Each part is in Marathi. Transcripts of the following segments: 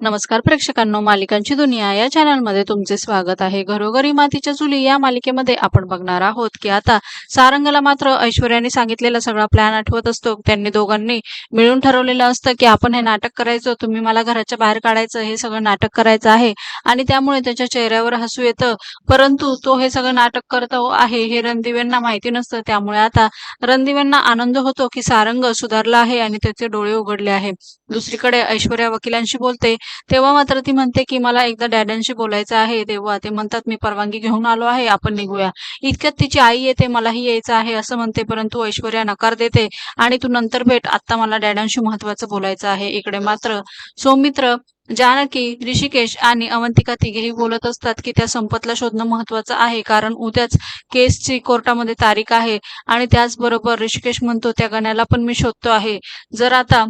नमस्कार प्रेक्षकांनो मालिकांची दुनिया या चॅनलमध्ये तुमचे स्वागत आहे. घरोघरी मातीच्या चुली या मालिकेमध्ये आपण बघणार आहोत की आता सारंगला मात्र ऐश्वर्याने सांगितलेला सगळा प्लॅन आठवत असतो. त्यांनी दोघांनी मिळून ठरवलेलं असतं की आपण हे नाटक करायचं तुम्ही मला घराच्या बाहेर काढायचं हे सगळं नाटक करायचं आहे आणि त्यामुळे त्याच्या चेहऱ्यावर हसू येतं. परंतु तो हे सगळं नाटक करतो आहे हे रणदिव्यांना माहिती नसतं. त्यामुळे आता रणदिव्यांना आनंद होतो की सारंग सुधारला आहे आणि त्याचे डोळे उघडले आहे. दुसरीकडे ऐश्वर्या वकिलांशी बोलते तेव्हा मात्र ती म्हणते की मला एकदा डॅड्यांशी बोलायचं आहे तेव्हा ते म्हणतात मी परवानगी घेऊन आलो आहे आपण निघूया. इतक्यात तिची आई येते मलाही यायचं आहे असं म्हणते परंतु ऐश्वर्या नकार देते आणि तू नंतर भेट. आता मला डॅड्यांशी महत्वाचं बोलायचं आहे. इकडे मात्र सौमित्र जानकी ऋषिकेश आणि अवंतिका तिघेही बोलत असतात की त्या संपतला शोधणं महत्वाचं आहे कारण उद्याच केसची कोर्टामध्ये तारीख आहे आणि त्याचबरोबर ऋषिकेश म्हणतो त्या गण्याला पण मी शोधतो आहे. जर आता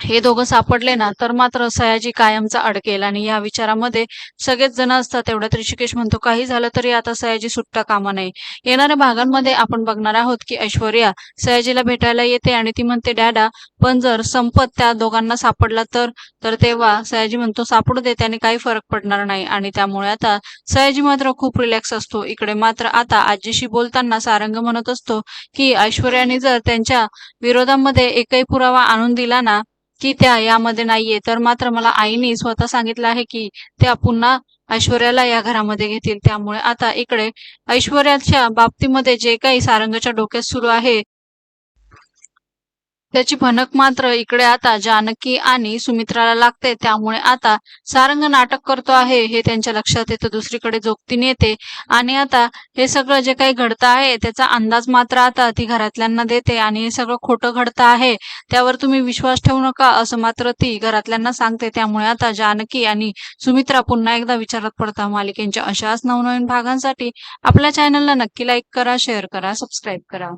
हे दोघं सापडले ना तर मात्र सयाजी कायमचा अडकेल आणि या विचारामध्ये सगळेच जण असतात. तेवढ्यात ऋषिकेश म्हणतो काही झालं तरी आता सयाजी सुट्टा कामा नाही येणाऱ्या भागांमध्ये आपण बघणार आहोत की ऐश्वर्या सयाजीला भेटायला येते आणि ती म्हणते डॅडा पण जर संपत त्या दोघांना सापडला तर तर तेव्हा सयाजी म्हणतो सापडू दे त्याने काही फरक पडणार नाही. आणि त्यामुळे आता सयाजी मात्र खूप रिलॅक्स असतो. इकडे मात्र आता आजीशी बोलताना सारंग म्हणत असतो की ऐश्वर्याने जर त्यांच्या विरोधामध्ये एकही पुरावा आणून दिला ना की त्या यामध्ये नाहीये. तर मात्र मला आईने स्वतः सांगितलं आहे की त्या पुन्हा ऐश्वर्याला या घरामध्ये घेतील. त्यामुळे आता इकडे ऐश्वर्याच्या बाबतीमध्ये जे काही सारंगच्या डोक्यात सुरू आहे त्याची भनक मात्र इकडे आता जानकी आणि सुमित्राला लागते. त्यामुळे आता सारंग नाटक करतो आहे हे त्यांच्या लक्षात येतं. दुसरीकडे जोगतीन येते आणि आता हे सगळं जे काही घडतं आहे त्याचा अंदाज मात्र आता ती घरातल्यांना देते आणि हे सगळं खोटं घडतं आहे. त्यावर तुम्ही विश्वास ठेवू नका असं मात्र ती घरातल्यांना सांगते. त्यामुळे आता जानकी आणि सुमित्रा पुन्हा एकदा विचारात पडतात. मालिकेंच्या अशाच नवनवीन भागांसाठी आपल्या चॅनलला नक्की लाईक करा शेअर करा सबस्क्राईब करा.